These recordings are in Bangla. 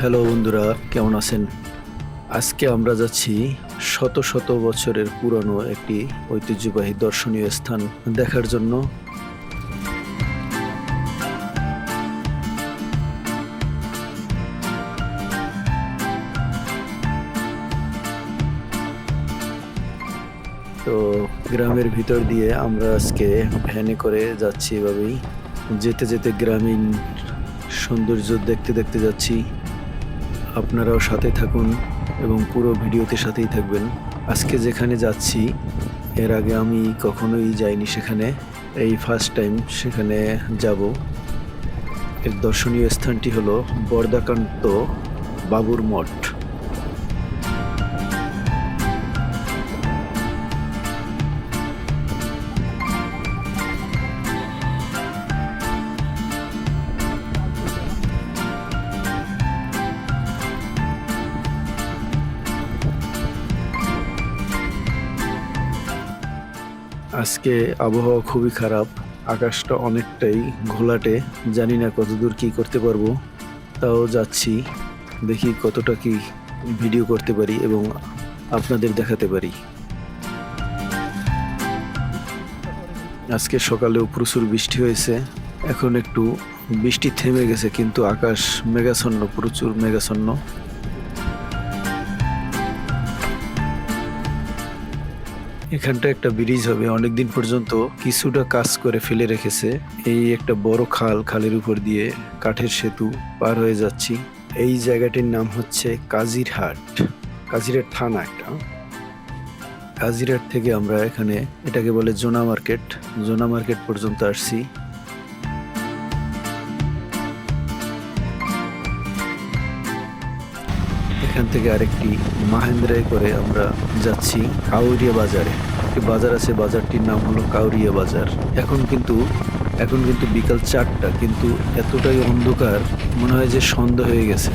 হ্যালো বন্ধুরা, কেমন আছেন? আজকে আমরা যাচ্ছি শত শত বছরের পুরনো একটি ঐতিহ্যবাহী দর্শনীয় স্থান দেখার জন্য। তো গ্রামের ভিতর দিয়ে আমরা আজকে ভ্যানে করে যাচ্ছি এভাবেই। যেতে যেতে গ্রামীণ সৌন্দর্য দেখতে দেখতে যাচ্ছি। আপনারাও সাথে থাকুন এবং পুরো ভিডিওতে সাথেই থাকবেন। আজকে যেখানে যাচ্ছি, এর আগে আমি কখনোই যাইনি সেখানে। এই ফার্স্ট টাইম সেখানে যাব। এর দর্শনীয় স্থানটি হলো বর্দাকান্ত বাবুর মঠ। আজকে আবহাওয়া খুবই খারাপ, আকাশটা অনেকটাই ঘোলাটে, জানি না কতদূর কি করতে পারব, তাও যাচ্ছি, দেখি কতটা কি ভিডিও করতে পারি এবং আপনাদের দেখাতে পারি। আজকে সকালেও প্রচুর বৃষ্টি হয়েছে, এখন একটু বৃষ্টি থেমে গেছে, কিন্তু আকাশ মেঘাচ্ছন্ন, প্রচুর মেঘাচ্ছন্ন। এখানটা একটা ব্রিজ হবে। অনেকদিন পর্যন্ত কিছুটা কাজ করে ফেলে রেখেছে। এই একটা বড় খাল, খালের উপর দিয়ে কাঠের সেতু পার হয়ে যাচ্ছি। এই জায়গাটির নাম হচ্ছে কাজিরহাট। কাজিরহাট থানা একটা কাজিরহাট থেকে আমরা এখানে এটাকে বলে জোনা মার্কেট। জোনা মার্কেট পর্যন্ত আসছি। এখান থেকে আরেকটি মাহেন্দ্রায় করে আমরা যাচ্ছি কাউরিয়া বাজারে। বাজার আছে, বাজারটির নাম হলো কাউরিয়া বাজার। এখন কিন্তু এখন কিন্তু বিকাল চারটা, কিন্তু এতটাই অন্ধকার, মনে হয় যে সন্ধ্যা হয়ে গেছে।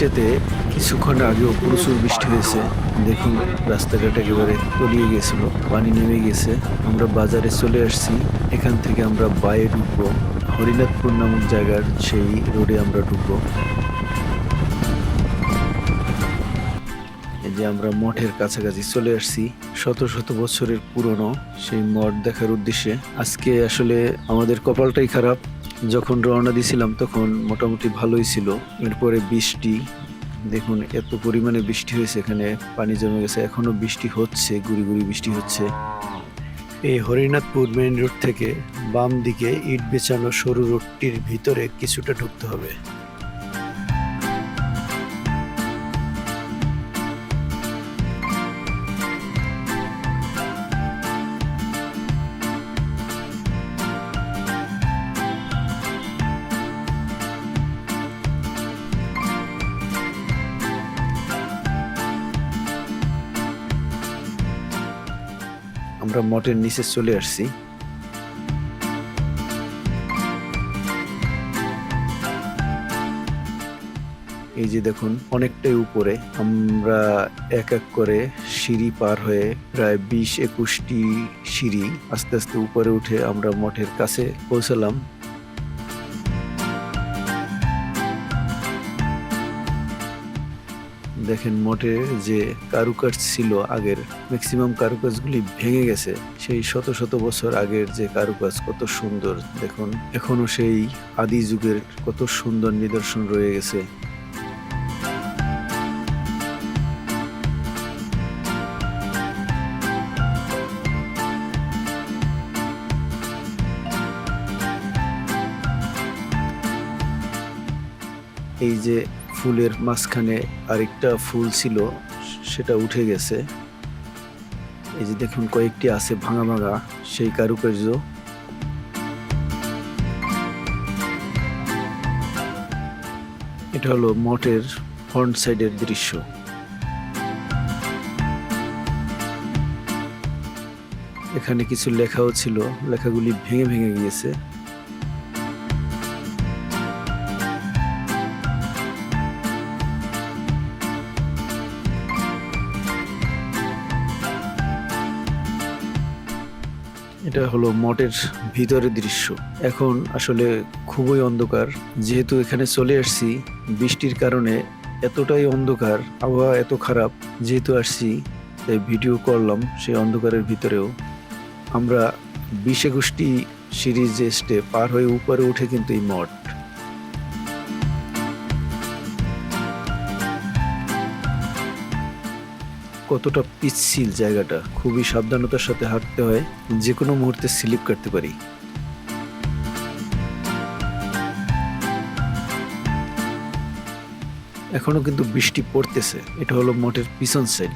এই কিছুক্ষণ আগেও প্রচুর বৃষ্টি হয়েছে। দেখুন, রাস্তাঘাট একেবারে তলিয়ে গেছিল, পানি নেমে গেছে। আমরা বাজারে চলে আসছি, এখান থেকে আমরা বাইরে ঢুকবো। হরিনাথপুর নামক জায়গার সেই রোডে আমরা ঢুকবো। যে আমরা মঠের কাছাকাছি চলে আসছি, শত শত বছরের পুরনো সেই মঠ দেখার উদ্দেশ্যে। আজকে আসলে আমাদের কপালটাই খারাপ যখন রওনা দিছিলাম তখন মোটামুটি ভালোই ছিল। এরপরে বৃষ্টি, দেখুন এত পরিমাণে বৃষ্টি হয়েছে, এখানে পানি জমে গেছে। এখনও বৃষ্টি হচ্ছে, গুড়ি গুড়ি বৃষ্টি হচ্ছে। এই হরিনাথপুর মেইন রোড থেকে বাম দিকে ইট বেচানো সরু রোডটির ভিতরে কিছুটা ঢুকতে হবে। আমরা মঠের নিচে চলে আসছি। এই যে দেখুন, অনেকটাই উপরে। আমরা এক এক করে সিঁড়ি পার হয়ে প্রায় বিশ একুশটি সিঁড়ি আস্তে আস্তে উপরে উঠে আমরা মঠের কাছে পৌঁছালাম। দেখেন মোটে যে কারুকাজ ছিল আগের ম্যাক্সিমাম কারুকাজগুলি ভেঙে গেছে। সেই শত শত বছর আগের যে কারুকাজ কত সুন্দর, দেখুন। এখনও সেই আদি যুগের কত সুন্দর নিদর্শন রয়ে গেছে। এই যে ফুলের মাঝখানে আরেকটা ফুল ছিল, সেটা উঠে গেছে। এই যে দেখুন, কয়েকটি আছে ভাঙা ভাঙা, সেই কারুকার্য। এটা হলো মঠের ফ্রন্ট সাইডের দৃশ্য। এখানে কিছু লেখাও ছিল, লেখাগুলি ভেঙে ভেঙে গিয়েছে। এটা হলো মঠের ভিতরের দৃশ্য। এখন আসলে খুবই অন্ধকার। যেহেতু এখানে চলে আসছি, বৃষ্টির কারণে এতটাই অন্ধকার, আবহাওয়া এত খারাপ, যেহেতু আসছি, তাই ভিডিও করলাম সেই অন্ধকারের ভিতরেও। আমরা বিশ একুশটি সিরিজ স্টেপ পার হয়ে উপরে উঠে কিন্তু এই মঠ। কতটা পিচ্ছিল জায়গাটা। খুবই সাবধানতার সাথে হাঁটতে হয় যে কোনো মুহূর্তে স্লিপ কাটতে পারি। এখনও কিন্তু বৃষ্টি পড়তেছে, এটা হলো মঠের পিছন সাইড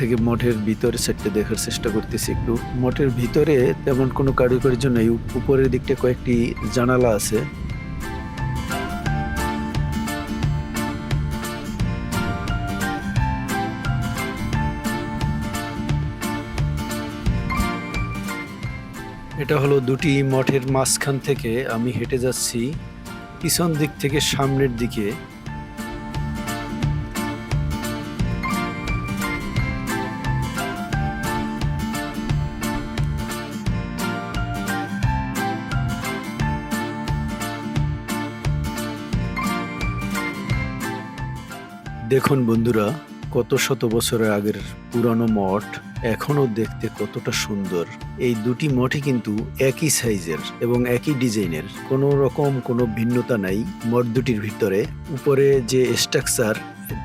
থেকে মঠের ভিতরে সাইডটা দেখার চেষ্টা করতেছি একটু। মঠের ভিতরে তেমন কোনো কারিগরের জন্য এই উপরের দিকটা কয়েকটি জানালা আছে। এটা হলো দুটি মঠের মাঝখান থেকে আমি হেঁটে যাচ্ছি। পিছন দিক থেকে সামনের দিকে দেখুন বন্ধুরা, কত শত বছরের আগের পুরানো মঠ এখনও দেখতে কতটা সুন্দর। এই দুটি মঠই কিন্তু একই সাইজের এবং একই ডিজাইনের। কোনো রকম কোনো ভিন্নতা নাই মঠ দুটির ভিতরে। উপরে যে স্ট্রাকচার,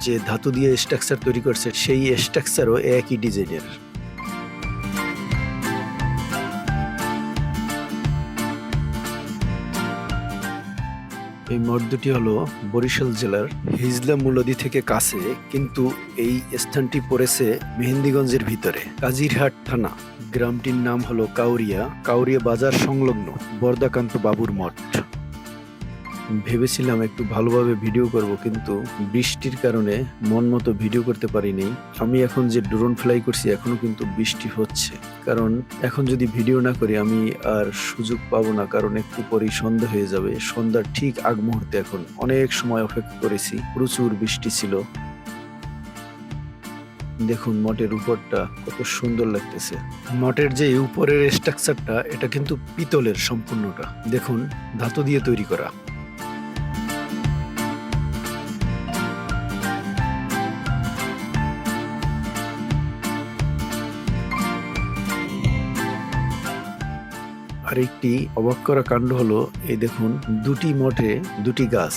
যে ধাতু দিয়ে স্ট্রাকচার তৈরি করছে, সেই স্ট্রাকচারও একই ডিজাইনের। এই মঠ দুটি হলো বরিশাল জেলার হিজলা মুলদি থেকে কাছে, কিন্তু এই স্থানটি পড়েছে মেহেন্দিগঞ্জের ভিতরে। কাজিরহাট থানা, গ্রামটির নাম হলো কাউরিয়া কাউরিয়া বাজার সংলগ্ন বরদাকান্ত বাবুর মঠ। ভেবেছিলাম একটু ভালোভাবে ভিডিও করব, কিন্তু বৃষ্টির কারণে মন মতো ভিডিও করতে পারিনি। আমি এখন যে ড্রোন ফ্লাই করছি, এখনও কিন্তু বৃষ্টি হচ্ছে। কারণ এখন যদি ভিডিও না করি, আমি আর সুযোগ পাবো না, কারণ একটু পরেই সন্ধ্যা হয়ে যাবে। সন্ধ্যার ঠিক আগ মুহূর্তে এখন অনেক সময় অপেক্ষা করেছি, প্রচুর বৃষ্টি ছিল। দেখুন মঠের উপরটা কত সুন্দর লাগতেছে। মঠের যে উপরের স্ট্রাকচারটা এটা কিন্তু পিতলের সম্পূর্ণটা। দেখুন, ধাতু দিয়ে তৈরি করা। আরেকটি অবাক করা কাণ্ড হলো, এই দেখুন, দুটি মঠে দুটি গাছ,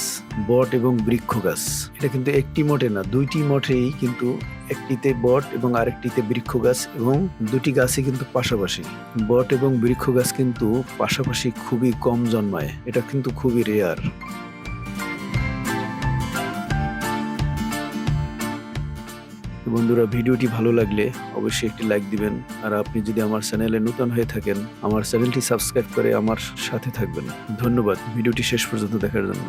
বট এবং বৃক্ষ গাছ। এটা কিন্তু একটি মঠে না, দুইটি মঠেই কিন্তু একটিতে বট এবং আরেকটিতে বৃক্ষ গাছ এবং দুটি গাছই কিন্তু পাশাপাশি। বট এবং বৃক্ষ গাছ কিন্তু পাশাপাশি খুবই কম জন্মায়, এটা কিন্তু খুবই রেয়ার বন্ধুরা, ভিডিওটি ভালো লাগলে অবশ্যই একটি লাইক দিবেন। আর আপনি যদি আমার চ্যানেলে নতুন হয়ে থাকেন, আমার চ্যানেলটি সাবস্ক্রাইব করে আমার সাথে থাকবেন। ধন্যবাদ, ভিডিওটি শেষ পর্যন্ত দেখার জন্য।